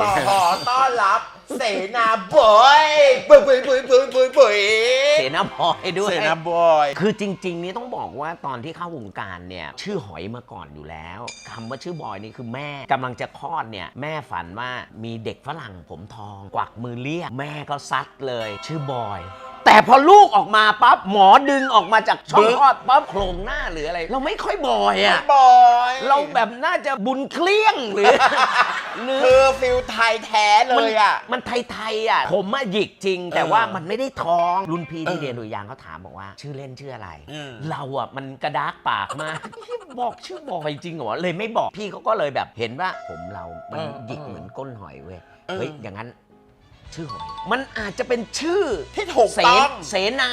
ต่อขอต้อนรับเสนาบอยบุยบุยบุยบุยบุยบุยเสนาบอยด้วย เสนาบอย คือจริง ๆ นี่ต้องบอกว่าตอนที่เข้าวงการเนี่ยชื่อหอยมาก่อนอยู่แล้วคำว่าชื่อบอยนี่คือแม่กำลังจะคลอดเนี่ยแม่ฝันว่ามีเด็กฝรั่งผมทอง กวักมือเรียก แม่ก็ซัดเลย ชื่อบอย แต่พอลูกออกมาปั๊บหมอดึงออกมาจากช่องคลอดปั๊บโครงหน้าหรืออะไร เราไม่ค่อยบอยอะบอยเราแบบน่าจะบุญเคลี้ยงหรือหรือ คือฟิลไทยแท้เลยอะ มันไทยๆอะ ผมอะหยิกจริง แต่ว่าเออมันไม่ได้ท้องรุ่นพี่ที่เออเรียนดุริยางค์เขาถามบอกว่า ชื่อเล่นชื่ออะไรเออเราอะมันกระดากปากมากพี่บอกชื่อบอยจริงเหรอเลยไม่บอกพี่เขาก็เลยแบบเห็นว่าผมเรามันหยิกเหมือนก้นหอยเว้ยเออเฮ้ยอย่างนั้น ชื่อหอยมันอาจจะเป็นชื่อที่ถูกเสต้อง เสนา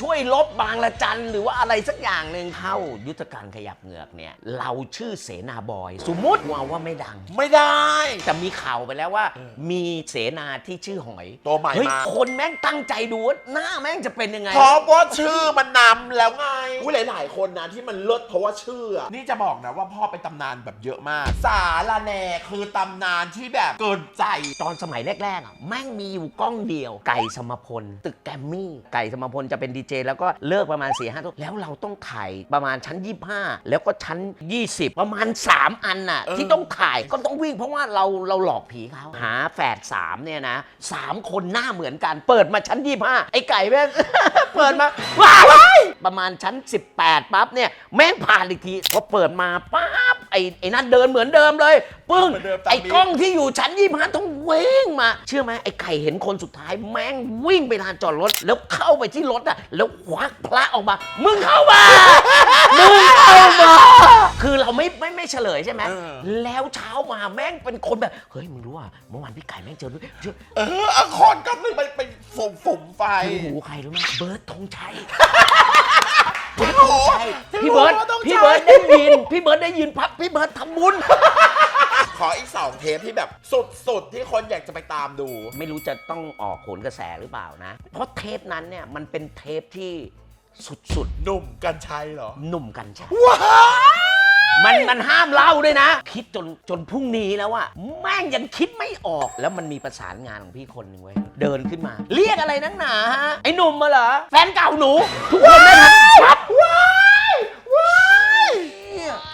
ช่วยลบบางละจันหรือว่าอะไรสักอย่างหนึ่งเข้ายุทธการขยับเหงือกเนี่ย เราชื่อเสนาบอย สมมุติว่าว่าไม่ดัง ไม่ได้ แต่มีข่าวไปแล้วว่าเออมีเสนาที่ชื่อหอยตัวใหม่เฮ้ยมา คนแม่งตั้งใจดูว่าหน้าแม่งจะเป็นยังไง เพราะว่าชื่อมันนำแล้วไงอุ้ยหลาย ๆ คนนะที่มันเลิศเพราะว่าชื่ออะนี่จะบอกนะว่าพ่อเป็นตำนานแบบเยอะมาก สาลาแหน่คือตำนานที่แบบเกินใจ ตอนสมัยแรกๆอะแม่งมีอยู่กล้องเดียว ไก่สมพล ตึกแกรมมี่ ไก่สมพลจะเป็นดีเจแล้วก็เลิกประมาณ4ี่ห้าทุ่มแล้วเราต้องถ่ายประมาณชั้น 25 แล้วก็ชั้น 20 ประมาณ 3 อันน่ะเออที่ต้องถ่ายก็ต้องวิ่งเพราะว่าเราเราหลอกผีเขาหาแฝดสามเนี่ยนะสามคนหน้าเหมือนกัน เปิดมาชั้น 25 ไอ้ไก่แม่ง เปิดมาว้ายประมาณชั้น 18ปั๊บเนี่ยแม่งผ่านอีกทีพอเปิดมาปั๊บ ไอ้ไอ้นั่นเดินเหมือนเดิมเลย ปึ้งเหมือนเดิมตามไอ้นี้ กล้องที่อยู่ชั้นยี่ห้าต้องวิ่งมา เชื่อไหมไอ้ไข่เห็นคนสุดท้ายแม่งวิ่งไปลานจอดรถ แล้วเข้าไปที่รถอะแล้วควักพระออกมา มึงเข้ามา มึงเข้ามา คือเราไม่ไม่ไม่เฉลยใช่ไหมเออ แล้วเช้ามาแม่งเป็นคนแบบเฮ้ยมึงรู้ว่าเมื่อวานพี่ไก่แม่งเจอด้วยเจอ เอออะคนก็มันไปไปฝุ่มฝุ่มไฟที่หูใครรู้ไหมเบิร์ดธงชัยเบิร์ดธงชัยพี่เบิร์ดธงชัยพี่เบิร์ดได้ยิน พี่เบิร์ดได้ยินพับพี่เบิร์ดทำบุญ ขออีกสองเทปที่แบบสุด ๆ ที่คนอยากจะไปตามดู ไม่รู้จะต้องออกโขนกระแสหรือเปล่านะ เพราะเทปนั้นเนี่ยมันเป็นเทปที่สุดหนุ่มกันชัยเหรอ ๆหนุ่มกันชัยว้าวมันมันห้ามเล่าด้วยนะ คิดจนจนพรุ่งนี้แล้วอะแม่งยังคิดไม่ออกแล้วมันมีประสานงานของพี่คนหนึ่งเว้ยเดินขึ้นมา เรียกอะไรนักหนาฮะไอ้หนุ่มมาเหรอแฟนเก่าหนู ทุกคนได้ทันปั๊บว้ายว้าย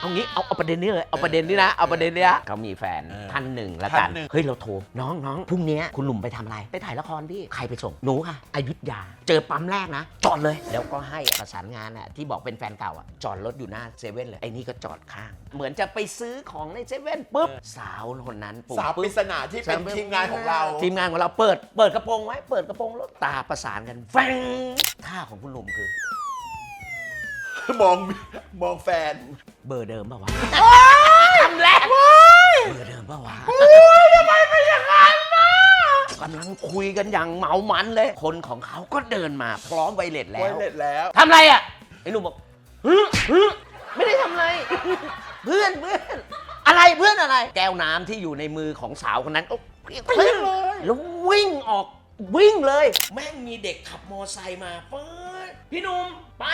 เอางี้เอาเอาประเด็นนี้เลยเอาประเด็นนี้นะเอาประเด็นนี้นะเขามีแฟนเออท่านหนึ่งแล้วกันท่านหนึ่ง เฮ้ยเราโทรน้องน้องพรุ่งนี้คุณหนุ่มไปทำอะไร ไปถ่ายละครพี่ใครไปส่งหนูค่ะอยุธยา เจอปั๊มแรกนะ จอดเลย แล้วก็ให้ประสานงานอะที่บอกเป็นแฟนเก่าอะจอดรถอยู่หน้าเซเว่นเลยไอ้นี่ก็จอดข้าง เหมือนจะไปซื้อของในเซเว่นปุ๊บสาวคนนั้นปุ๊บ สาวปริศนาที่เป็นทีมงานของเรา ทีมงานของเราเปิด เปิดกระโปรงไว้ เปิดกระโปรงรถตาประสานกันแฟงท่าของคุณหนุ่มคือ มองมองแฟน เบอร์เดิมป่าวะคำแรกเบอร์เดิมป่าวะทำไมเป็นอย่างนั้นนะกำลังคุยกันอย่างเมามันเลย คนของเขาก็เดินมาพร้อมไวเลสแล้ไว้วเล็ดแล้ว ทำอะไรอะ ไอ้หนุ่มบอกฮึฮึไม่ได้ทำอะไร เพื่อนเพื่อนอะไรเพื่อนอะไร แก้วน้ำที่อยู่ในมือของสาวคนนั้นก็เพี้ยงเพี้ยงเลยแล้ววิ่งออกวิ่งเลย แม่งมีเด็กขับมอไซค์มาเปิด พี่หนุ่มไป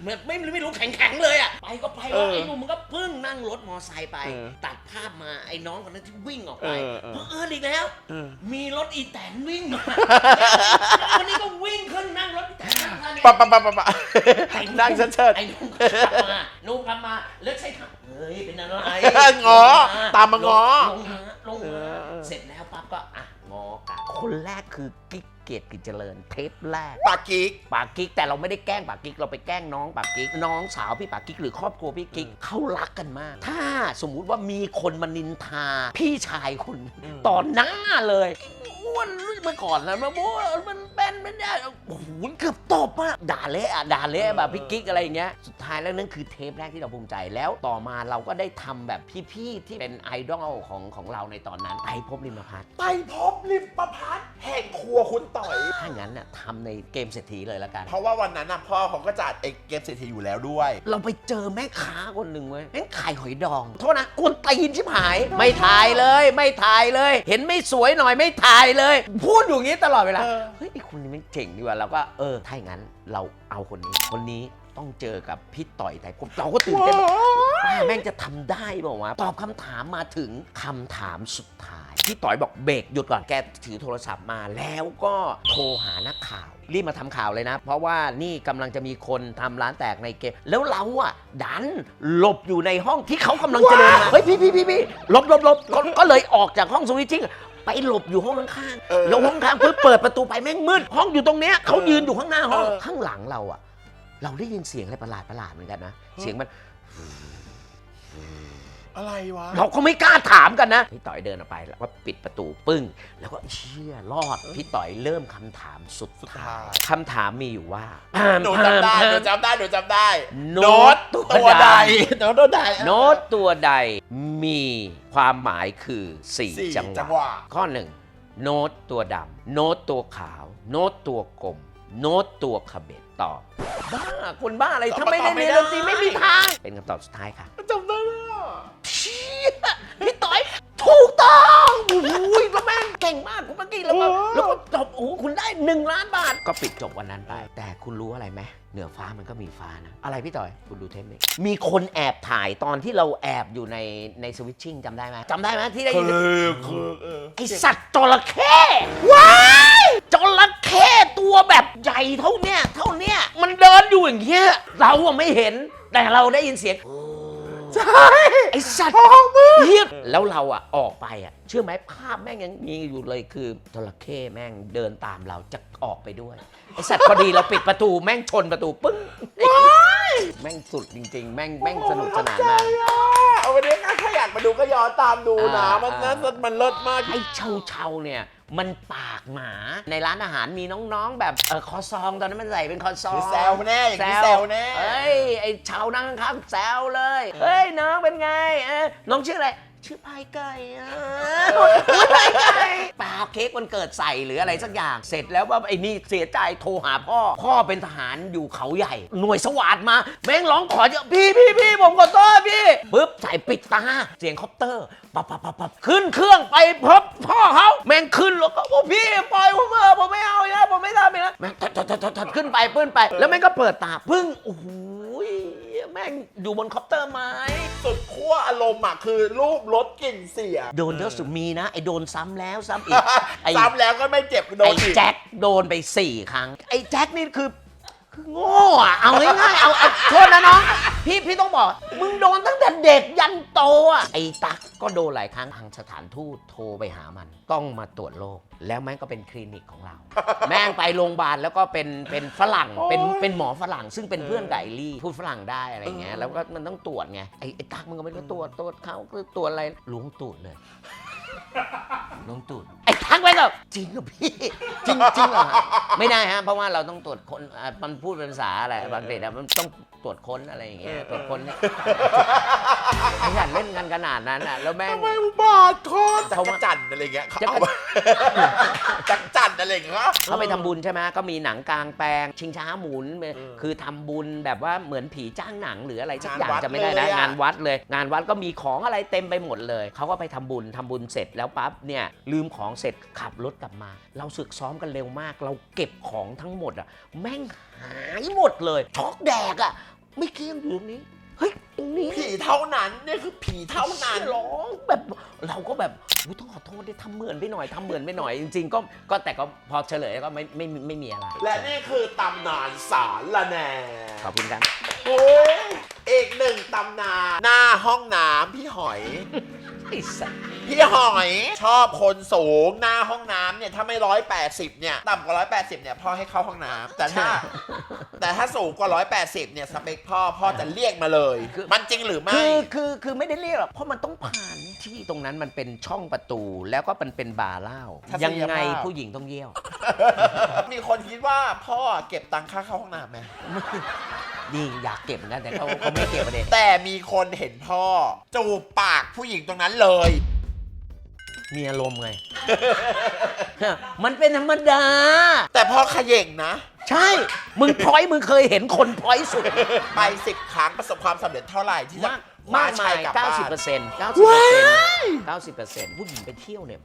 เหมือนไม่ไม่รู้แข็งแข็งๆเลยอะไปก็ไปเอวะอไอ้หนุ่มมันก็พึ่งนั่งรถมอไซค์ไป เออตัดภาพมาไอ้น้องคนนั้นที่วิ่งออกไปเออเออ เพราะเอออีกแล้ว เออมีรถอีแตนวิ่งมาคนนี้ก็วิ่งขึ้นนั่งรถอีแตนนั่งมาเนี่ย ปะปะปะปะปะ นั่งเชิดไอ้นุ่มก็ขับมานุ่มขับมาแล้วใช้ทางเฮ้ย เป็นอะไรๆง้อตามมาง้อลงมาลงเอมาอเออ เสร็จแล้วปั๊บก็อะงอกันคนแรกคือกิ๊ก เกตกิจเจริญเทปแรก ปากกิ๊ก ปากกิ๊กแต่เราไม่ได้แกล้งปากกิ๊กเราไปแกล้งน้องปากกิ๊กน้องสาวพี่ปากกิ๊กหรือครอบครัวพี่กิ๊กเขารักกันมาก ถ้าสมมุติว่ามีคนมานินทา พี่ชายคุณอืม ต่อหน้าเลยอ้วนเมื่อก่อนนะมันโอ้มันเป็นไม่ได้โอ้โหเกือบตบอะด่าเละอะด่าเละแบบพี่กิ๊กอะไรอย่างเงี้ยสุดท้ายแล้วนั่นคือเทปแรกที่เราภูมิใจแล้วต่อมาเราก็ได้ทำแบบพี่ๆที่เป็นไอดอลของของเราในตอนนั้นไปพบริมพัฒน์ ไปพบริมประพัดแห่งครัวคุณต่อย ถ้างั้นน่ะทำในเกมเศรษฐีเลยละกัน เพราะว่าวันนั้นน่ะพ่อเขาก็จัดไอ้เกมเศรษฐีอยู่แล้วด้วย เราไปเจอแม่ค้าคนหนึ่งเว้ยแม่งขายหอยดอง โทษนะกวนตีนชิบหาย ไม่ถ่ายเลย ไม่ถ่ายเลย เห็นไม่สวยหน่อยไม่ถ่ายเลย พูดอยู่อย่างนี้ตลอดเวลา เออ เฮ้ยไอ้คนนี้มันเจ๋งดีว่ะเราก็เออ ถ้าอย่างนั้นเราเอาคนนี้ คนนี้ต้องเจอกับพี่ต่อยแต่ผมเราก็ตื่นเต้น ป้าแม่งจะทำได้เปล่าวะตอบคำถามมาถึงคำถามสุดท้าย พี่ต่อยบอกเบรกหยุดก่อนแกถือโทรศัพท์มา แล้วก็โทรหานักข่าว รีบมาทำข่าวเลยนะ เพราะว่านี่กำลังจะมีคนทำร้านแตกในเกม แล้วเราอะดันหลบอยู่ในห้องที่เขากำลังจะเดินมาเฮ้ยพี่พี่พี่พี่หลบหลบหลบก็ก็เลยออกจากห้องสวิตชิ่งไปหลบอยู่ห้องข้างเออๆแล้วห้องข้างปุ๊บเปิดประตูไปแม่งมืด ห้องอยู่ตรงเนี้ยเขาเออยืนอยู่ข้างหน้าห้องเออข้างหลังเราอะ เราได้ยินเสียงอะไรประหลาดประหลาดๆเหมือนกันนะเสียงมัน อะไรวะ เราก็ไม่กล้าถามกันนะ พี่ต่อยเดินออกไปแล้วก็ปิดประตูปึ้ง แล้วก็เชี่ยรอด พี่ต่อยเริ่มคำถามสุดสุดท้าท้ายยคำถามมีอยู่ว่าหนูจำได้หนูจำได้หนูจำได้ โน้ตตัวตัวใดใดโน้ตตัวใดโน้ตตัวใดมีความหมายคือสี่4จังจังหหวะวะ ข้อ1โน้ตตัวดำโน้ตตัวขาว โน้ตตัวกลม โน้ตตัวขบเบ็ดตอบบ้าคนบ้าอะไรถ้าไม่ได้เรียนดนตรีไม่มีทาง เป็นคำตอบสุดท้ายค่ะจำได้ เลยอะเชี่ยพี่ต่อย ถูกต้องโอ้ยแล้วแม่งเก่งมากคุณเมื่อกี้แล้วก็แล้วก็จบโอ้โหคุณได้หนึ่งล้านบาท ก็ปิดจบวันนั้นไป แต่คุณรู้อะไรไหมเหนือฟ้ามันก็มีฟ้านะ อะไรพี่ต่อย คุณดูเทปนี้มีคนแอบถ่ายตอนที่เราแอบอยู่ในในสวิตชิ่งจำได้ไหมจำได้ไหมที่ได้คืยินอคือเออไอสัตว์จระเข้ว้ายจระเข้ตัวแบบใหญ่เท่าเนี้ยเท่าเนี้ยมันเดินอยู่อย่างเงี้ยเราอะไม่เห็นแต่เราได้ยินเสียง ใช่ไอสัตว์เฮียแล้วเราอะออกไปอะ เชื่อไหมภาพแม่งยังมีอยู่เลยคือจระเข้แม่งเดินตามเราจะออกไปด้วยไอสัตว์พอดีเราปิดประตูแม่งชนประตูปึ้งแม่งสุดจริง ๆ แม่งแม่งสนุกสนานมาก เอาวันนี้ถ้าอยากมาดูก็ย้อนตามดูนะ อ่ามั มันนั้นมันเลิศมาก ไอเชาเชาๆเนี่ย มันปาก หมา ในร้านอาหารมีน้องๆ แบบเออคอซองตอนนั้นมันใส่เป็นคอซองคือแซวแน่อย่างนี้แซวแน่เอ้ยไอเชานั่งข้างๆแซวเลยเฮ้ยน้องเป็นไงเอ้ยน้องชื่ออะไร ชื่อพายไก่อะพายไก่ปาเค้กวันเกิดใส่หรืออะไรสักอย่าง เสร็จแล้วว่าไอ้นี่เสียใจโทรหาพ่อ พ่อเป็นทหารอยู่เขาใหญ่ หน่วยสวัสดมาแม่งร้องขอเยอะพี่พี่พี่ผมขอโทษพี่ปึ๊บใส่ปิดตา เสียงคอปเตอร์ปับปับปับปับขึ้นเครื่องไปพบพ่อเขาแม่งขึ้นแล้วก็บอกพี่ปล่อยผมเถอะผมไม่เอาแล้วผมไม่ทำอีกแล้วแม่งถดถัดถัดถัดถัดขึ้นไปปื้นไป แล้วแม่งก็เปิดตาพึ่งโอ้โห แม่งอยู่บนคอปเตอร์ไม้สุดขั้วอารมณ์อะคือรูปรถกลิ่นเสียโดนเยอะสุดมีนะ ไอ้โดนซ้ำแล้วซ้ำอีกไอ้ซ้ำแล้วก็ไม่เจ็บโดไอ้นอีก แจ็คโดนไปสี่ครั้ง ไอ้แจ็คนี่คือคือ โง่อะเอาง่ายๆเอาเอาโทษนะน้อง พี่พี่ต้องบอก มึงโดนตั้งแต่เด็กยันโตอะไอ้ตั๊กก็โดนหลายครั้งทางสถานทูตโทรไปหามัน ต้องมาตรวจโรคแล้วแม่งก็เป็นคลินิกของเรา แม่งไปโรงพยาบาลแล้วก็เป็นเป็นฝรั่งเป็นเป็นหมอฝรั่ง ซึ่งเป็นเพื่อนไก่ลี่พูดฝรั่งได้อะไรเงี้ยแล้วก็มันต้องตรวจไงไอ้ไอ้ตั๊กมันก็ไม่รู้ตรวจตรวจเขาคือตรวจอะไรล้วงตูดเลย น้องตูดไอ้ทักไปกับจริงเหรอพี่ จริงจริงเหรอฮะไม่ได้ฮะเพราะว่าเราต้องตรวจคนอะมันพูดเป็นภาษาอะไรบางเด็อะมันต้องตรวจค้นอะไรอย่างเงี้ยตรวจค้นเนี่ยขยันเล่นกันขนาดนั้นอะแล้วแม่ง ทำไมอุบาทโคตรจัเขากว่ารจันทร์อะไรเงี้ยเขาจักรเอาจักรจันทร์ อะไรเงี้ย เขาไปทำบุญใช่ไหมก็มีหนังกลางแปลง ชิงช้าหมุนอคือทำบุญแบบว่าเหมือนผีจ้างหนังหรืออะไรสักอย่างงานวัดจะไม่ได้เลนะยอะ งานวัดเลย งานวัดก็มีของอะไรเต็มไปหมดเลย เขาก็ไปทำบุญทำบุญเสร็จแล้วปั๊บเนี่ยลืมของเสร็จขับรถกลับมา เราสึกซ้อมกันเร็วมาก เราเก็บของทั้งหมดอะแม่งหายหมดเลยช็อกแดกอะไม่เกี้ยงอยู่ตรงนี้ เฮ้ยตรงนี้ผีเท่านั้นนี่คือผีเท่านั้นร้องแบบเราก็แบบอุ๊ยต้องขอโทษด้วยทำเหมือนไปหน่อยทำเหมือนไปหน่อยจริง ๆ ก็ก็แต่ก็พอเฉลยก็ไม่ไม่ไม่ไม่มีอะไรและนี่คือตำนานสารละแหน่ขอบคุณครับ โอ้ย อีกหนึ่งตำนานหน้าห้องน้ำพี่หอย ไอ้สัสพี่หอยชอบคนสูงหน้าห้องน้ำเนี่ยถ้าไม่ร้อยแปดสิบเนี่ยต่ำกว่าร้อยแปดสิบเนี่ยพ่อให้เข้าห้องน้ำแต่ถ้า แต่ถ้าสูงกว่าร้อยแปดสิบเนี่ยสเปคพ่อพ่อจะเรียกมาเลย มันจริงหรือไม่ คือคือคือไม่ได้เรียกหรอกเพราะมันต้องผ่านที่ตรงนั้นมันเป็นช่องประตูแล้วก็มันเป็นบาร์เหล้าทัศนียังยภาพไงผู้หญิงต้องเยี่ยว มีคนคิดว่าพ่อเก็บตังค่าเข้าห้องน้ำไหม นี่อยากเก็บเหมือนกันแต่เขาเขาไม่เก็บประเด็นแต่มีคนเห็นพ่อ จูบปากผู้หญิงตรงนั้นเลย มีอารมณ์ไง มันเป็นธรรมดา แต่พ่อขย่งนะ ใช่ มึงพลอยมึงเคยเห็นคนพลอยสุด ไปสิบครั้งประสบความสำเร็จเท่าไหร่ที่จะมากคว้มากชมายกลับบ้าน 90%เปอร์เซ็นต์90เปอร์เซ็นต์90เปอร์เซ็นต์ผู้หญิงไปเที่ยวเนี่ย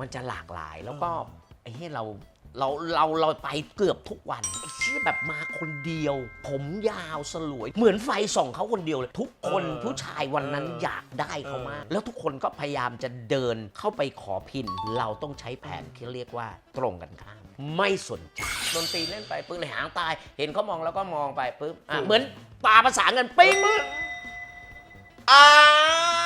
มันจะหลากหลายแล้วก็ไอ้เหี้ยเรา เราเราเราไปเกือบทุกวันไอ้เชี่ชี่ยแบบมาคนเดียว ผมยาวสลวย เหมือนไฟส่องเขาคนเดียวเลยทุกคนเออผู้ชายวันนั้นเอออยากได้เขามากเออแล้วทุกคนก็พยายามจะเดินเข้าไปขอพิน เราต้องใช้แผนที่เรียกว่าตรงกันข้ามไม่สนใจดนตรีเล่นไปปืนเลยหางตาย เห็นเขามองแล้วก็มองไปปุ๊บอะเหมือนปลาภาษานกันปิ้งอ่าเ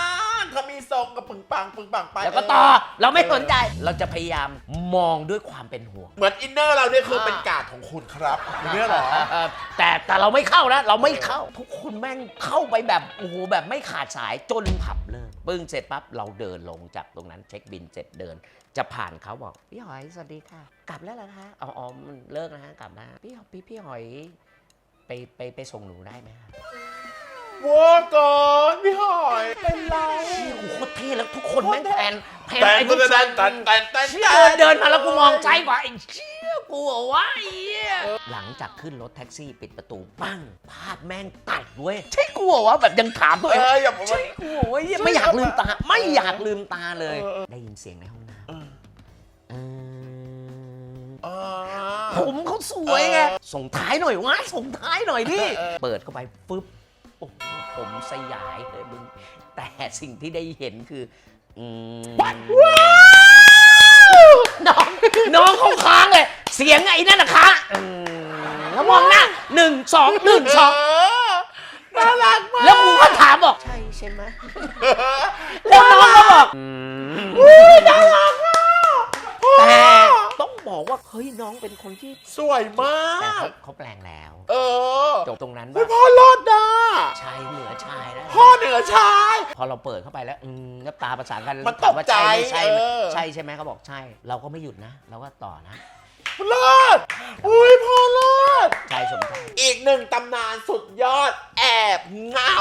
ขามีทรงกับปึงปังปึงปังไปแล้วก็ต่อเราไม่สนใจ เราจะพยายามมองด้วยความเป็นห่วง เหมือนอินเนอร์เราเนี่ยคืออ่าเป็นการ์ดของคุณครับเนี่ยเหรอ เออแต่แต่เราไม่เข้านะ เราไม่เข้า ทุกคนแม่งเข้าไปแบบโอ้โหแบบไม่ขาดสายจนผับเลิกปึ้งเสร็จปั๊บเราเดินลงจากตรงนั้นเช็คบินเสร็จเดิน จะผ่านเขาบอกพี่หอยสวัสดีค่ะ กลับแล้วเหรอคะอ๋ออ๋อมันเลิกแล้วฮะกลับแล้วพี่หอยพี่พี่หอย ไปไปไปส่งหนูได้ไหมคะ วัวก่อนพี่หอยเป็นไรพี่โอ้โหโคตรเท่แล้วทุกคนแม่งแทนแทนแต่ไอ้ตัผู้นชาตัยนตันตันตันเดินเดินมาแล้วกูมองใจกว่าไอ้เชี่ยกูบอกว่าไอ้เหี้ยหลังจากขึ้นรถแท็กซี่ปิดประตูปั้งภาพแม่งตัดเว้ยใช่กูบอกว่าแบบยังถามตัวเอเองออย่าบอกว่า ใช่กูบอกว่าเหี้ยไม่อยากลืมตา ไม่อยากลืมตาเลย เออเออ ได้ยินเสียงในห้องน้เออำเออ อ่า ผมเขาสวยไง เออส่งท้ายหน่อยวะส่งท้ายหน่อยดิเออเออ เปิดเข้าไปฟึบ โอ้โหผมสยายเลยมึง แต่สิ่งที่ได้เห็นคืออืมน้องน้องเขาค้างเลย เสียงไอ้นั่นนะคะอืมแล้วมองหน้าหนึ่งสองหนึ่งสองเน่ารักมากแล้วกูก็ถามบอก ใช่ใช่ไหมแล้วน้องก็บอกน่ารักแต่ต้องบอกว่าเฮ้ยน้องเป็นคนที่สวยมาแต่ก เขาเขาแปลงแล้ว เออจบตรงนั้นเฮ้ยว่าพ่อรอดนะ อเหนือชายพอเราเปิดเข้าไปแล้วอืมแล้วตาประสานกันมันถาว่าตกใจใช่ไม่ใช่ไหมเออใช่ใช่ไหมเขาบอกใช่ เราก็ไม่หยุดนะ เราก็ต่อนะรอดอุ้ยพ่อรอ ดใช่สมใจอีกหนึ่งตำนานสุดยอดแอบเหงา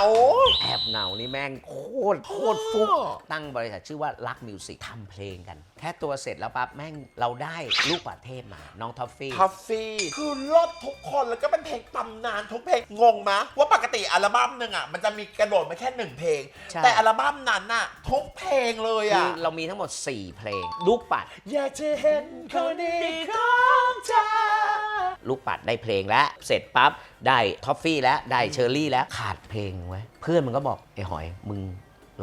แอบเหนานี่แม่งโคตรโคตรฟุกพ่อตั้งบริษัทชื่อว่ารักมิวสิกทำเพลงกัน แค่ตัวเสร็จแล้วปั๊บแม่งเราได้ลูกป่าเทพมา น้องท็อฟฟี่ ทัฟฟี่ คือรอดทุกคนแล้วก็เป็นเพลงตำนานทุกเพลง งงมะ ว่าปกติอัลบั้มหนึ่งอะ มันจะมีกระโดดมาแค่หนึ่งเพลง ใช่ แต่อัลบั้มนั้นน่ะ ทุกเพลงเลยคืออะเรามีทั้งหมด 4 เพลง ลูกปัด อยากจะเห็นคนดีของเธอ ลูกปัดได้เพลงแล้ว เสร็จปั๊บได้ท็อฟฟี่แล้วได้เชอร์รี่แล้วขาดเพลงไว้เพื่อนมันก็บอกไอ้หอยมึง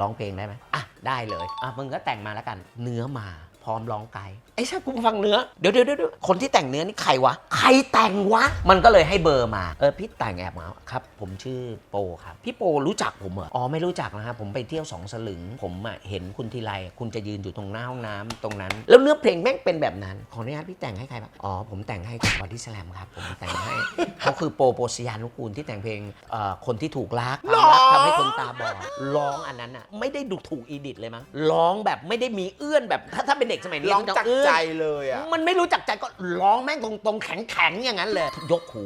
ร้องเพลงได้ไหมอะได้เลยอะมึงก็แต่งมาแล้วกัน เนื้อมา พร้อมร้องไกด์ไอ้ชากูฟังเนื้อ เดี๋ยวเดี๋ยวเดี๋ยวคนที่แต่งเนื้อนี่ใครวะ ใครแต่งวะ มันก็เลยให้เบอร์มา เออพี่แต่งแอบมาครับ ผมชื่อโปครับ พี่โปรู้จักผมเหรอ อ๋อไม่รู้จักนะครับ ผมไปเที่ยวสองสลึง ผมอะเห็นคุณทีไร คุณจะยืนอยู่ตรงหน้าห้องน้ำตรงนั้น แล้วเนื้อเพลงแม่งเป็นแบบนั้น ขออนุญาตพี่แต่งให้ใครบ้างอ๋อผมแต่งให้กับบอดี้สแลมครับ ผมแต่งให้เขาคือโปโปสยานุกูลที่แต่งเพลงเอ่อคนที่ถูกรักความรักทำให้คนตาบอด ร้องอันนั้นอะไม่ได้ดูถูกอีดิทเลยมั้ง ร้องแบบไม่ได้มีเอื้อนแบบถ้าถ้าเป็นเด็กสมัยนี้ร้องมันจะจากเอื้อนใจเลยอะมันไม่รู้จักใจก็ร้องแม่งตรงตรงๆแข็งแข็งๆอย่างนั้นเลยยกหู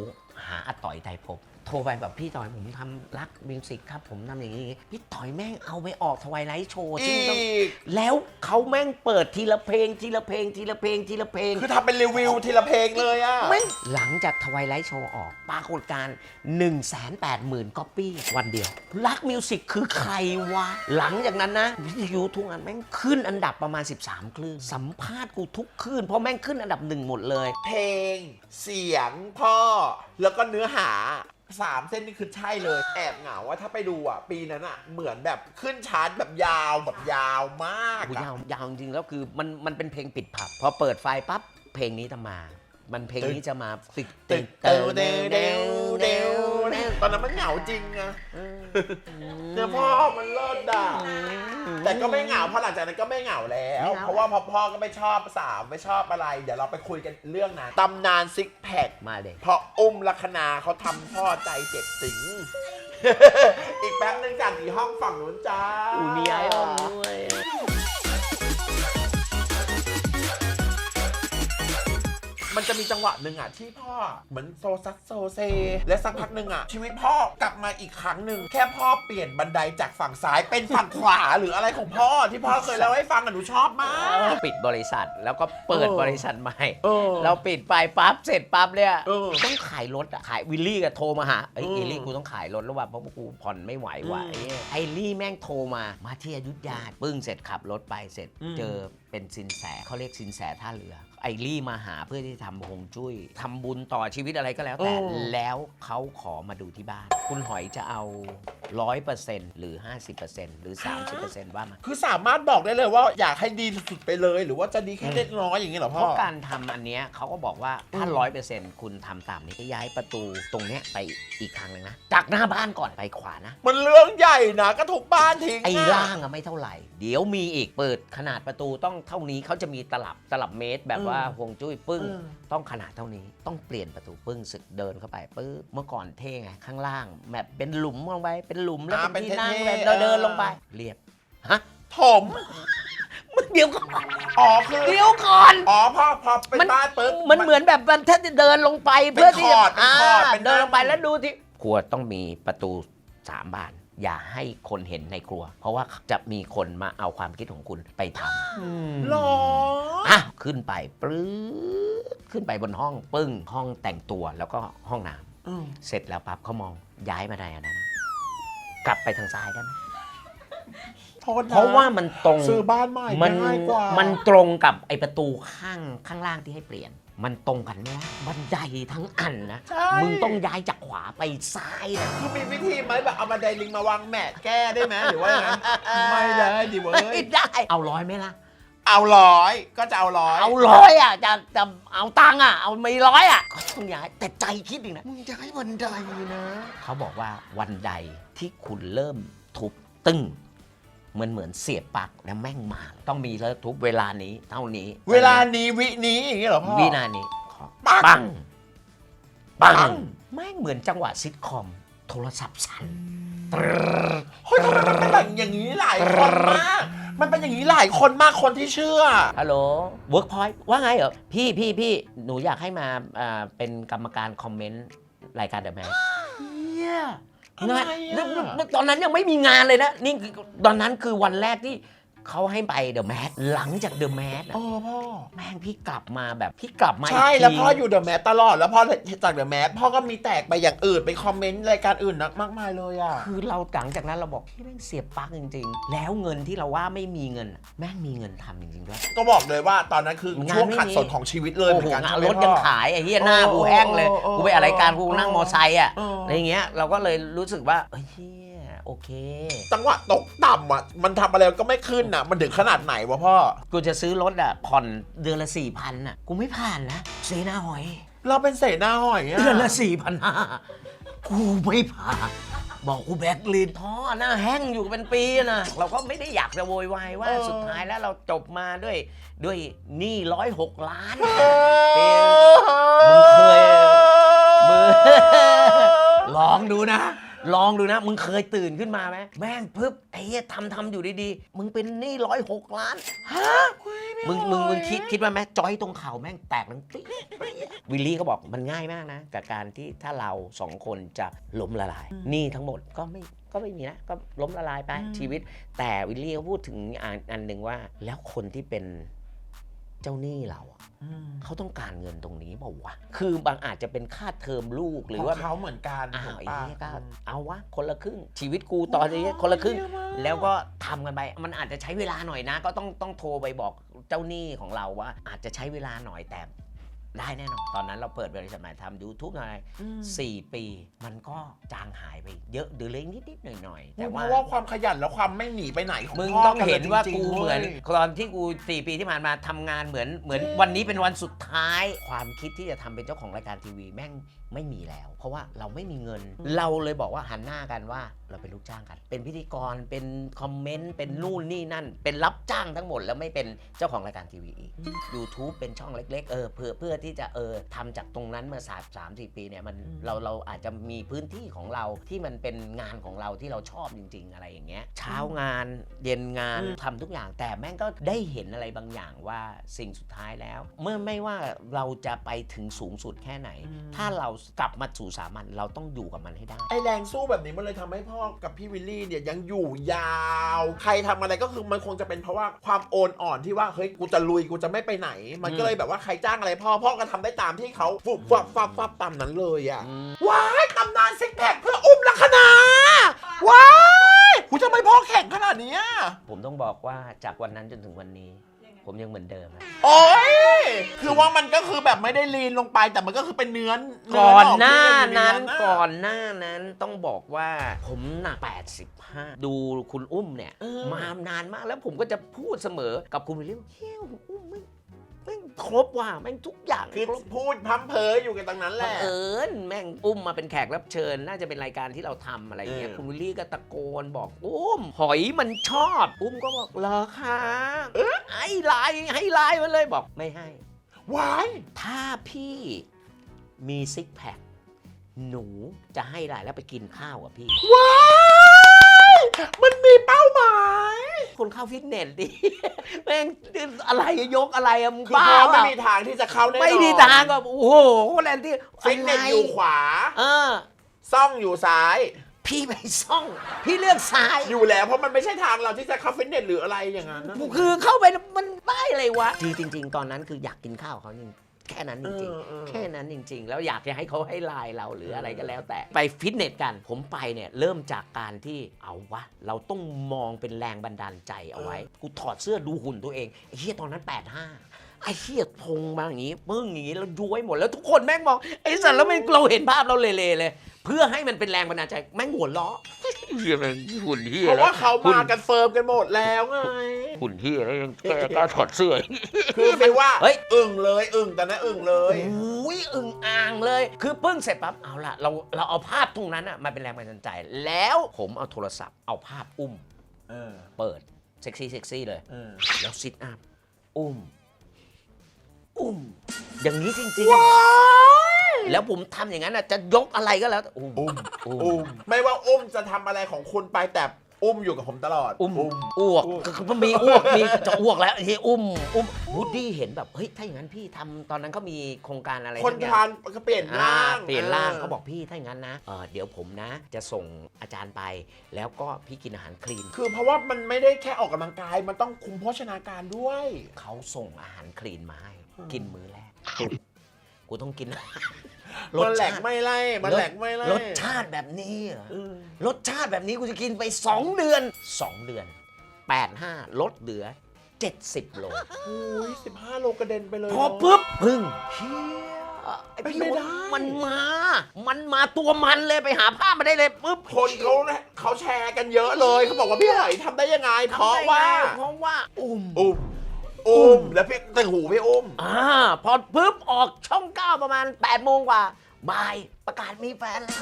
หาอาต่อยไทยภพ โทรไปแบบพี่ต่อยผมทำรักมิวสิกครับ ผมทำอย่างนี้อย่างนี้พี่ต่อยแม่งเอาไปออกทวายไลท์โชว์อีซึ่งต้องกแล้วเขาแม่งเปิดทีละเพลงทีละเพลงทีละเพลงทีละเพลง คือทำเป็นรีวิวทีละเพลงเลยอะแม่งหลังจากทวายไลท์โชว์ออกปรากฏการณ์1 8 0 0 0 0ก๊อปปี้วันเดียว รักมิวสิกคือใครวะ หลังจากนั้นนะวิทยุทุกอันแม่งขึ้นอันดับประมาณ 13 คลื่น สัมภาษณ์กูทุกคลื่น เพราะแม่งขึ้นอันดับหนึ่งหมดเลย เพลง เสียงพ่อ แล้วก็เนื้อหา สามเส้นนี่คือใช่เลย แอบเหงาว่าถ้าไปดูอะ ปีนั้นอะ เหมือนแบบขึ้นชาร์ตแบบยาวแบบยาวมากโอ้อะ ยาวยาวจริงๆแล้วคือมันมันเป็นเพลงปิดผับ พอเปิดไฟปั๊บเพลงนี้จะมา มันเพลงนี้จะมาติดตึกเตวเดวเดวเดวเดวตอนนั้นมันเหงาจริงอะเนื้อพ่อมันเลิศด่าแต่ก็ไม่เหงาเพราะหลังจากนั้นก็ไม่เหงาแล้ว เพราะว่าพอพ่อก็ไม่ชอบสาวไม่ชอบอะไร เดี๋ยวเราไปคุยกันเรื่องนั้นตำนานซิกแพคมาเด็กเพราะอุ้มลัคนาเขาทำพ่อใจเจ็บสิงอีกแป๊บนึงจากที่ห้องฝั่งนู้นจ้าอูมีไอออนด้วย มันจะมีจังหวะหนึ่งอะที่พ่อเหมือนโซซัสโซเซ และสักพักหนึ่งอะชีวิตพ่อกลับมาอีกครั้งหนึ่งแค่พ่อเปลี่ยนบันไดจากฝั่งซ้ายเป็นฝั่งขวาหรืออะไรของพ่อที่พ่อเคยเล่าให้ฟังอะหนูชอบมาก ปิดบริษัทแล้วก็เปิดเออบริษัทใหม่ เออเราปิดไปปั๊บเสร็จปั๊บเนี่ยเออต้องขายรถอะขายวิลลี่ก็โทรมาหาไอ้ยเออเอลลี่กูต้องขายรถแล้วว่ะเพราะว่ากูผ่อนไม่ไหวว่ะอืมไอ้เหี้ยไอ้ลี่แม่งโทรมามาที่อยุธยาปึ้งเสร็จขับรถไปเสร็จอืม เจอเป็นสินแสเขาเรียกสินแสท่าเรือ ไอรี่มาหาเพื่อที่จะทำฮวงจุ้ยทำบุญต่อชีวิตอะไรก็แล้วแต่โอ้แล้วเขาขอมาดูที่บ้าน คุณหอยจะเอาร้อยเปอร์เซ็นต์หรือ 50%หรือ 30%ว่ามา คือสามารถบอกได้เลยว่าอยากให้ดีสุดๆไปเลย หรือว่าจะดีแค่เล็กน้อยอย่างนี้เหรอเพพ่อ ราะการทำอันเนี้ยเขาก็บอกว่าถ้าอืมร้อยเปอร์เซ็นต์คุณทำตามนี้ย้ายประตูตรงเนี้ยไปอีกครั้งหนึ่งนะจากหน้าบ้านก่อนไปขวานะ มันเรื่องใหญ่นะก็ถูกบ้านทิ้งไอ้อะล่างอะไม่เท่าไหร่ เดี๋ยวมีอีกเปิดขนาดประตูต้องเท่านี้เขาจะมีตลับตลับเมตรแบบว่าฮวงจุ้ยปึ้งอืมต้องขนาดเท่านี้ต้องเปลี่ยนประตูปึ้งสึกเดินเข้าไปปึ๊บเมื่อก่อนเท่ไงข้างล่างแบบเป็นหลุมลงไปเป็นหลุมแล้วอ่าเป็นที่นั่งเป็นแบบเท่ๆเราเดินลงไปเออเรียบฮะถม มึงเดี๋ยวก่อนอ๋อคือเดี๋ยวก่อน อ๋อพ่อพอเป็นมันบ้านปุ๊บ มันเหมือนแบบมันถ้าจะเดินลงไปเพื่อที่จะเป็นคอร์ดเป็นคอร์ดอ่าเป็นเดินลงไปนั่งแล้วดูที่ครัวต้องมีประตูสามบาน อย่าให้คนเห็นในครัว เพราะว่าจะมีคนมาเอาความคิดของคุณไปทำหรออะขึ้นไปปรื๊ดขึ้นไปบนห้องปึ้งห้องแต่งตัวแล้วก็ห้องน้ำอืมเสร็จแล้วปั๊บเขามองย้ายมาได้อันนั้นนะกลับไปทางซ้ายได้ไหมโทษนเพราะว่ามันตรง ซื้อบ้านใหม่มันง่ายกว่า มันตรงกับไอประตูข้างข้างล่างที่ให้เปลี่ยน มันตรงกันไหมล่ะบันไดทั้งอันนะ ใช่ มึงต้องย้ายจากขวาไปซ้ายนะ คือมีวิธีไหมแบบเอาบันไดลิงมาวางแมทแก้ได้ไหมหรือว่าอย่างนั้น ไม่ได้ดิเว้ไม่ยได้ เอาร้อยไหมล่ะ เอาร้อยก็จะเอาร้อยเอาร้อยอะ จะจะเอาตังค์อะ เอาไม่ร้อยอะก็ต้องย้ายแต่ใจคิดอีกนะ มึงย้ายวันใดนะ เขาบอกว่าวันใดที่คุณเริ่มทุบตึ้ง มันเหมือนเสียบปลั๊กแล้วแม่งมา ต้องมีเลิกทุบเวลานี้เท่านี้เวลานี้วินี้อย่างนี้เหรอพ่อ วินานี้ขอปัง ปัง ปัปังงแม่งเหมือนจังหวะซิทคอม โทรศัพท์สั่นเฮ้ยทำไมมันเป็นแบบอย่างนี้หลายคนมาก มันเป็นอย่างนี้หลายคนมากคนที่เชื่อ ฮัลโหลเวิร์กพอยต์ว่าไงเหรอ พี่พี่พี่หนูอยากให้มาอ่าเป็นกรรมการคอมเมนต์ รายการเดอะแมน เฮีย อะไรงานอะตอนนั้นยังไม่มีงานเลยนะนี่คือตอนนั้นคือวันแรกที่ เขาให้ไปเดอะแมสหลังจากเดอะแมสเออพ่อ แม่งพี่กลับมาแบบพี่กลับมาใช่กทีแล้วพ่ออยู่เดอะแมสตลอดแล้วพ่อจากเดอะแมสพ่อก็มีแตกไปอย่างอื่นไปคอมเมนต์รายการอื่นนักมากมายเลยอะคือเราหลังจากนั้นเราบอกพี่แม่งเสียบปลั๊กจริง ๆ แล้วเงินที่เราว่าไม่มีเงิน แม่งมีเงินทำจริงๆด้วยก็บอกเลยว่าตอนนั้นคืองานช่วงไม่มีขัดสนของชีวิตเลยเหโอ้มือโหนกันงานใช่ไหมรถยังพ่อขายไอ้เหี้ยหน้ากูแห้งเลยเออเออเออกูไปอะไรายการกูนั่งมอไซค์อะเออออะไรอย่างเงี้ยเราก็เลยรู้สึกว่าเฮ้ยเหี้ย โอเค จังหวะตกต่ำอะ มันทำอะไรก็ไม่ขึ้นอะ มันถึงขนาดไหนวะพ่อ กูจะซื้อรถอะผ่อนเดือนละสี่พันอะ กูไม่ผ่านนะเซนาหอย เราเป็นเสนาหอยอะเดือนละสี่พันห้ากูไม่ผ่าน บอกกูแบกลีนพ่อหน้าแห้งอยู่เป็นปีนะเราก็ไม่ได้อยากจะโวยวายว่าเออสุดท้ายแล้วเราจบมาด้วยด้วยหนี้ร้อยหกล้านเออมึงเคย มือ ลองดูนะ ลองดูนะ มึงเคยตื่นขึ้นมาไหมแม่งพึบไอ้เหี้ยทำทำอยู่ดีๆ มึงเป็นหนี้ร้อยหกล้านฮะมึงมึงมึงคิดคิดว่าแม่จอยตรงเข่าแม่งแตกลังปิ๊งวิลลี่เขาบอกมันง่ายมากนะ กับการที่ถ้าเราสองคนจะล้มละลายหนี้ทั้งหมดก็ไม่ก็ไม่มีนะ ก็ล้มละลายไปอืมชีวิต แต่วิลลี่เขาพูดถึงอันอันหนึ่งว่า แล้วคนที่เป็น เจ้าหนี้เราอะอืมเขาต้องการเงินตรงนี้เปล่าวะ คือบางอาจจะเป็นค่าเทอมลูกหรือว่าของเขาเหมือนกันอ้าวถูกไอ้ปะเนี้ยก็เอาวะคนละครึ่ง ชีวิตกูตอนนี้คนละครึ่งเยี่ยมมากแล้วก็ทำกันไป มันอาจจะใช้เวลาหน่อยนะ ก็ต้องต้องโทรไปบอกเจ้าหนี้ของเราว่า อาจจะใช้เวลาหน่อยแต่ ได้แน่นอน ตอนนั้นเราเปิดบริษัทใหม่ทำยูทูบหน่อยอืมสี่ปี มันก็จางหายไปเยอะหรือเล็กนิดๆหน่อยๆ แต่เพว่า ราะว่าความขยันและความไม่หนีไปไหนของมึงพ่ต้องเห็นว่าจริงกูๆเหมือนว้ยตอนที่กูสี่ปีที่ผ่านมาทำงานเหมือนเหมือนวันนี้เป็นวันสุดท้าย ความคิดที่จะทำเป็นเจ้าของรายการทีวีแม่ง ไม่มีแล้ว เพราะว่าเราไม่มีเงิน เราเลยบอกว่าหันหน้ากันว่าเราเป็นลูกจ้างกัน เป็นพิธีกรเป็นคอมเมนต์เป็นนู่นนี่นั่น เป็นรับจ้างทั้งหมดแล้วไม่เป็นเจ้าของรายการทีวีอีก YouTube เป็นช่องเล็ก ๆ เออเพื่อเพื่อที่จะเออทำจากตรงนั้นเมื่อสามสามสี่ปีเนี่ยมันอืมเราเราอาจจะมีพื้นที่ของเราที่มันเป็นงานของเราที่เราชอบจริง ๆ อะไรอย่างเงี้ยเช้างานเย็นงานทำทุกอย่าง แต่แม่งก็ได้เห็นอะไรบางอย่างว่าสิ่งสุดท้ายแล้ว เมื่อไม่ว่าเราจะไปถึงสูงสุดแค่ไหน ถ้าเรากลับมาสู่สามัญเราต้องอยู่กับมันให้ได้ ไอแรงสู้แบบนี้มันเลยทำให้พ่อกับพี่วิลลี่เนี่ยยังอยู่ยาว ใครทำอะไรก็คือมันคงจะเป็นเพราะว่าความโอนอ่อนที่ว่าเฮ้ยกูจะลุยกูจะไม่ไปไหน มันก็เลยแบบว่าใครจ้างอะไรพ่อพ่อก็ทำได้ตามที่เขาฟุบฟับฟับฟับตามนั้นเลยอะว้ายตำนานซิกแพคเพื่ออุ้มลักษณาว้ายกูทำไมพ่อแข่งขนาดเนี้ย ผมต้องบอกว่าจากวันนั้นจนถึงวันนี้ยังไง ผมยังเหมือนเดิมอะโอ้ยคือว่ามันก็คือแบบไม่ได้ลีนลงไป แต่มันก็คือเป็นเนื้อเก่อนหน้าที่เป็นั้นเอะก่อนหน้านั้นต้องบอกว่าผมหนัก85 ดูคุณอุ้มเนี่ยเออมานานมากแล้วผมก็จะพูดเสมอกับคุณวิลเลียมเฮ้ยคุณอุ้มไม่ แม่งครบว่ะแม่งทุกอย่างคือครบพูดพัมเพออยู่กันตรงนั้นแหบัละ งเอิญแม่งอุ้มมาเป็นแขกรับเชิญ น่าจะเป็นรายการที่เราทำอะไรเงี้ยเออ คุณวิลลี่ก็ตะโกนบอกอุ้ม หอยมันชอบ อุ้มก็บอกเหรอคะให้ไลน์ให้ไลน์มันเลยบอกไม่ให้ วายถ้าพี่มีซิกแพคหนูจะให้ไลน์แล้วไปกินข้าวกับพี่ ว้าย มันมีเป้าหมาย คนเข้าฟิตเนสดิแม่งอะไรอะยกอะไรอะมึงคือบ้าพ่อเปไม่ล่ามีทางที่จะเข้าแน่นอนไม่มีทางก็โอ้โหแลนที่ฟิตเนสอยู่ขวา เออ ซ่องอยู่ซ้าย พี่ไปซ่อง พี่เลือกซ้าย อยู่แล้วเพราะมันไม่ใช่ทางเราที่จะเข้าฟิตเนสหรืออะไรอย่างนั้นนะ คือเข้าไปมันได้เลยวะ จริงจริง ๆ ตอนนั้นคืออยากกินข้าวเขาจริง แค่นั้นจริงเออเออๆแค่นั้นจริง ๆ แล้วอยากจะให้เขาให้ไลน์เราหรืออะไรก็แล้วแต่ ไปฟิตเนสกันผมไปเนี่ยเริ่มจากการที่เอาวะ เราต้องมองเป็นแรงบันดาลใจเอาไว้ กูถอดเสื้อดูหุ่นตัวเองไอ้เฮียตอนนั้น 85ไอ้เฮียพงมาอย่างงี้ปึ้งอย่างงี้แล้วย้วยหมดแล้วทุกคนแม่งมองไอ้สัตว์แล้วมันเราเห็นภาพเราเละๆเลย เพื่อให้มันเป็นแรงบันดาลใจแม่งหัวเราะเฮียมันหุ่นเฮียเพราะแล้ว ว่าเขามากันเฟิร์มกันหมดแล้วไง หุ่นเฮียแล้วยังแกกล้าถอดเสื้อ คือฟีลว่าเฮ้ย อึ่งเลยอึ่งแต่นั้นอึ่งเลยอุ้ยอึ่งอ่างเลย คือปึ้งเสร็จปั๊บเอาล่ะเราเราเอาภาพตรงนั้นอะมาเป็นแรงบันดาลใจ แล้วผมเอาโทรศัพท์เอาภาพอุ้ม เออเปิดเซ็กซี่เซ็กซี่เลย เออแล้วซิทอัพอุ้ม อุ้ม อย่างนี้จริงว้ายๆแล้วผมทำอย่างนั้นอะจะยกอะไรก็แล้วแต่อุ้มอุ้ม อุ้มอุ้มไม่ว่าอุ้มจะทำอะไรของคุณไปแต่ อุ้มอยู่กับผมตลอด อุ้มอ้วกอุ้มคือมันมีอ้วกมีจะอ้วกแล้วทีอุ้มอุ้มวูดดี้เห็นแบบเฮ้ยถ้าอย่างนั้นพี่ทำตอนนั้นเขามีโครงการอะไรคนสักอย่ง ทานก็เปลี่ยนร่างอ่เปลี่ยนร่างเขาบอกพี่ถ้าอย่างนั้นนะเอ่อเดี๋ยวผมนะ จะส่งอาจารย์ไป แล้วก็พี่กินอาหารคลีนคือเพราะว่ามันไม่ได้แค่ออกกำลังกาย มันต้องคุมโภชนาการด้วย เขาส่งอาหารคลีนมาให้อืมกินมื้อแรกกูต้องกิน มันแหลกไม่ไล่มันแหลกไม่ไล่รสชาติแบบนี้เหรอเออรสชาติแบบนี้กูจะกินไป 2 เดือน 2 เดือน 85 ลดเหลือ 70 โล โอ้ยสิบห้าโลกระเด็นไปเลยพอเนอะปุ๊บพึ่งเฮียไอ้เป็นพี่ไม่ได้มันมา มันมาตัวมันเลยไปหาภาพมาได้เลยปุ๊บคนเขาเขาแชร์กันเยอะเลยเขาบอกว่าพี่หอยทำได้ยังไง เพราะว่าเพราะว่า อุ้ม อุ้ม อุ้มแล้วพี่แต่หูพี่อุ้มอ่าพอปุ๊บออกช่องเก้าประมาณ8ปดโมงกว่าบ่ายประกาศมีแฟนแล้ว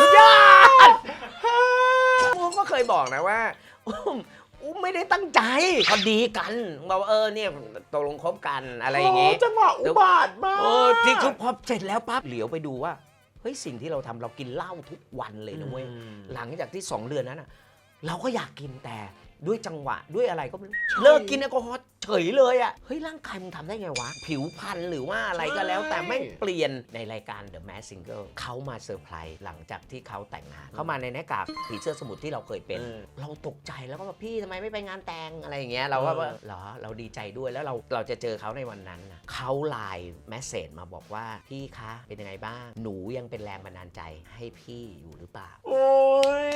สุดยอดอุ้มก็เคยบอกนะว่า อุ้มอุ้มไม่ได้ตั้งใจพอดีกันบอกว่าเออเนี่ยตกลงคบกันอะไรอย่างงี้โจังหวะอุบาทมากเออที่คือพอเสร็จแล้วปั๊บเหลียวไปดูว่าเฮ้ยสิ่งที่เราทำเรากินเหล้าทุกวันเลยนะเว้ยหลังจากที่ 2 เดือนนั้นอะ เราก็อยากกินแต่ ด้วยจังหวะด้วยอะไรก็ไม่รู้เลิกกินแอลกอฮอล์ เฉยเลยอะเฮ้ยร่างกายมึงทำได้ไงวะ ผิวพรรณหรือว่าอะไรก็แล้ว แต่แม่งเปลี่ยนในรายการ The Mask Singer เขามาเซอร์ไพรส์หลังจากที่เขาแต่งงาน เขามาในหน้ากากผีเสื้อสมุทรที่เราเคยเป็นเออเราตกใจแล้วก็แบบพี่ทำไมไม่ไปงานแต่งอะไรอย่างเงี้ยเราก็ว่าเออเหรอเราดีใจด้วยแล้วเราเราจะเจอเขาในวันนั้นนะเขาไลน์แมสเซจมาบอกว่าพี่คะเป็นยังไงบ้าง หนูยังเป็นแรงบันดาลใจให้พี่อยู่หรือเปล่า โอ้ย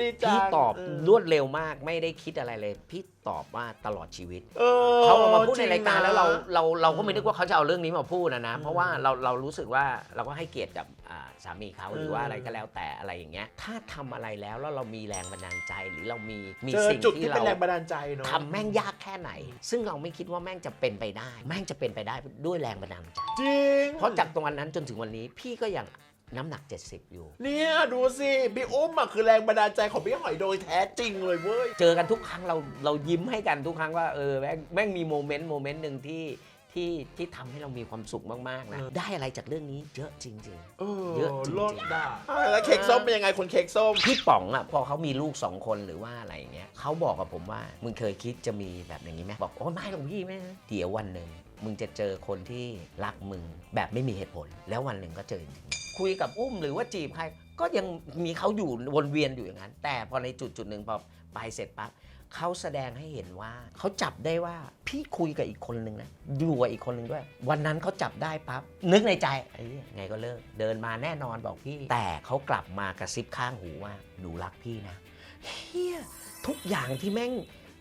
ดีจังพี่ตอบเรวดเร็วมากไม่ได้คิดอะไรเลย พี่ตอบว่าตลอดชีวิตออเขาเอามาพูดจในงรายการนะแล้วเราเราเราก็ไม่นึกว่าเขาจะเอาเรื่องนี้มาพูดนะนะอืมเพราะว่าเราเรารู้สึกว่าเราก็ให้เกียรติกับอ่าสามีเขาหรือว่าอืมอะไรก็แล้วแต่อะไรอย่างเงี้ย ถ้าทำอะไรแล้วแล้วเรามีแรงบันดาลใจหรือเรามีมีเจอสิ่งจุดที่ที่เราเป็นแรงบันดาลใจเนาะทำแม่งยากแค่ไหน ซึ่งเราไม่คิดว่าแม่งจะเป็นไปได้ แม่งจะเป็นไปได้ด้วยแรงบันดาลใจ จริง เพราะจากตรงวันนั้นจนถึงวันนี้พี่ก็ยัง น้ำหนัก 70 อยู่ เนี่ยดูสิพี่อุ้มอะคือแรงบันดาลใจของพี่หอยโดยแท้จริงเลยเว้ย เจอกันทุกครั้งเราเรายิ้มให้กันทุกครั้งว่าเออแม่งแม่งมีโมเมนต์โมเมนต์หนึ่งที่ที่ที่ทำให้เรามีความสุขมาก ๆ นะ เออ ได้อะไรจากเรื่องนี้เยอะจริง เออเยอะจริงๆโลดด่าแล้วเค้กส้มเป็นยังไงคนเค้กส้ม ๆ พี่ป๋องอะพอเขามีลูกสองคนหรือว่าอะไรอย่างเงี้ยเขาบอกกับผมว่า มึงเคยคิดจะมีแบบอย่างนี้ไหมบอกโอ้ไม่หรอกพี่ไม่นะเดี๋ยววันหนึ่งมึงจะเจอคนที่รักมึงแบบไม่มีเหตุผล แล้ววันหนึ่งก็เจอจริงๆ คุยกับอุ้มหรือว่าจีบใครก็ยังมีเขาอยู่วนเวียนอยู่อย่างนั้น แต่พอในจุดจุดหนึ่งพอไปเสร็จปั๊บเขาแสดงให้เห็นว่าเขาจับได้ว่าพี่คุยกับอีกคนนึงนะอยู่กับอีกคนนึงด้วย วันนั้นเขาจับได้ปั๊บนึกในใจไอ้ไงก็เลิก เดินมาแน่นอนบอกพี่ แต่เขากลับมากระซิบข้างหูว่าหนูรักพี่นะเฮียทุกอย่างที่แม่ง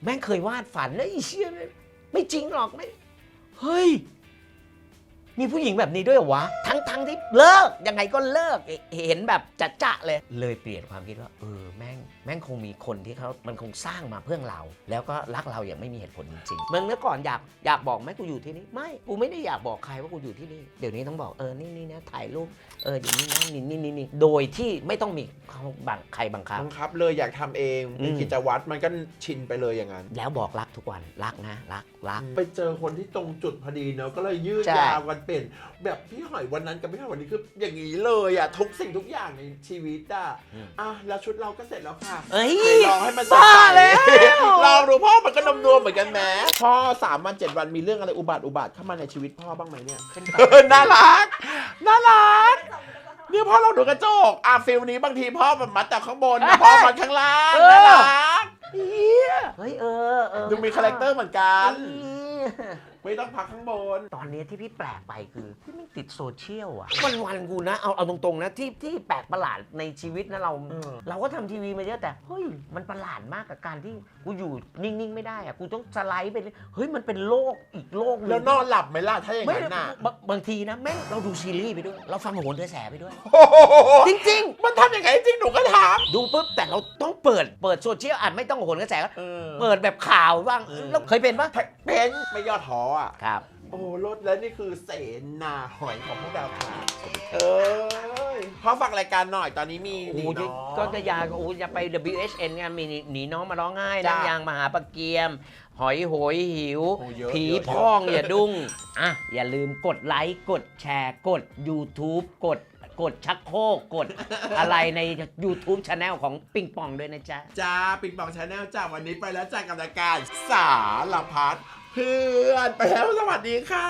แม่งเคยวาดฝันแล้วไอ้เชี่ยไม่จริงหรอกไม่เฮ้ย มีผู้หญิงแบบนี้ด้วยเหรอวะ ทั้งทั้งที่เลิก ยังไงก็เลิกเอเห็นแบบจะจะๆเลย เลยเปลี่ยนความคิดว่า เออ แม่ง แม่งคงมีคนที่เขามันคงสร้างมาเพื่อเรา แล้วก็รักเราอย่างไม่มีเหตุผลจริงๆเมื่อเมื่อก่อนอยาก อยากบอกไหมกูอยู่ที่นี่ ไม่ กูไม่ได้อยากบอกใครว่ากูอยู่ที่นี่ เดี๋ยวนี้ต้องบอก เออ นี่นี่นะ ถ่ายรูป เออ อย่างนี้นะ นี่นี่นี่นี่โดยที่ไม่ต้องมีเขาบังใครบังคับ บังคับเลยอยากทำเองเป็นอืมกิจวัตรมันก็ชินไปเลยอย่างนั้น แล้วบอกรักทุกวัน รักนะ รัก รัก ไปเจอคนที่ตรงจุดพอดีเนอะก็เลยยืดใช่ ยาวกันเป็น แบบพี่หอยวันนั้นกับพี่หอยวันนี้คืออย่างนี้เลยอะทุกสิ่งทุกอย่างในชีวิตอะอืมอะแล้วชุดเราก็เสร็จแล้วค่ะเอ้ยไหนลองให้มันสดบ้าใสแล้วลองดูพ่อมันก็นมนวมเหมือนกันแหมพ่อสามวันเจ็ดวันมีเรื่องอะไรอุบัติอุบัติเข้ามาในชีวิตพ่อบ้างไหมเนี่ยน่ารักน่ารักเนี่ยพ่อเราดูกระจกอะฟิลนี้บางทีพ่อมันมัดจากข้างบนนะพ่อมันข้างล่างเออน่ารักเฮียเฮ้ยเออเออดูมีคาแรคเตอร์เหมือนกันเออ ไม่ต้องพักข้างบน ตอนนี้ที่พี่แปลกไปคือพี่ไม่ติดโซเชียลอะวันวันๆกูนะเอาเอาตรงๆนะที่ที่แปลกประหลาดในชีวิตนะเราเออเราก็ทำทีวีมาเยอะแต่เฮ้ยมันประหลาดมากกับการที่กูอยู่นิ่งๆไม่ได้อะกูต้องสไลด์ไปเลยเฮ้ยมันเป็นโลกอีกโลกหนึงแล้วนอนหลับไหมล่ะถ้าอย่างไม่นั้นน่ะบางบางทีนะแม่งเราดูซีรีส์ไปด้วย เราฟังโหนกระแสไปด้วย โอ้โหจริง มันทำอย่างไงจริงหนูก็ถาม ๆ ดูปุ๊บแต่เราต้องเปิดเปิดโซเชียลอาจไม่ต้องโหนกระแสก็เออ เปิดแบบข่าวบ้างเออแล้วเคยเป็นปะเป็นไม่ย่อท้ออะ ครับ โอ้รถแล้วนี่คือเสนาหอยของพวกเราค่ะเอ้ยพ่อฝากรายการหน่อยตอนนี้มีโอ้หนียน้อง ก็จะยาโอ้ยจะไป WHN ไงมีหนีน้องมาร้องไห้จ้ะน้ำยางมหาปะเกียม หอยโหยหิว โอ้เยอะผีเยอะ พ้องอย่าดุ้ง อะ อย่าลืมกดไลค์ กดแชร์ กด YouTube กด กดชักโครกกด อะไรใน YouTube Channel ของปิงปองด้วยนะจ๊ะ จ้าปิงปองชาแนลจ้าวันนี้ไปแล้วจ้ากับรายการสารพัด เพื่อนไปแล้วสวัสดีค่ะ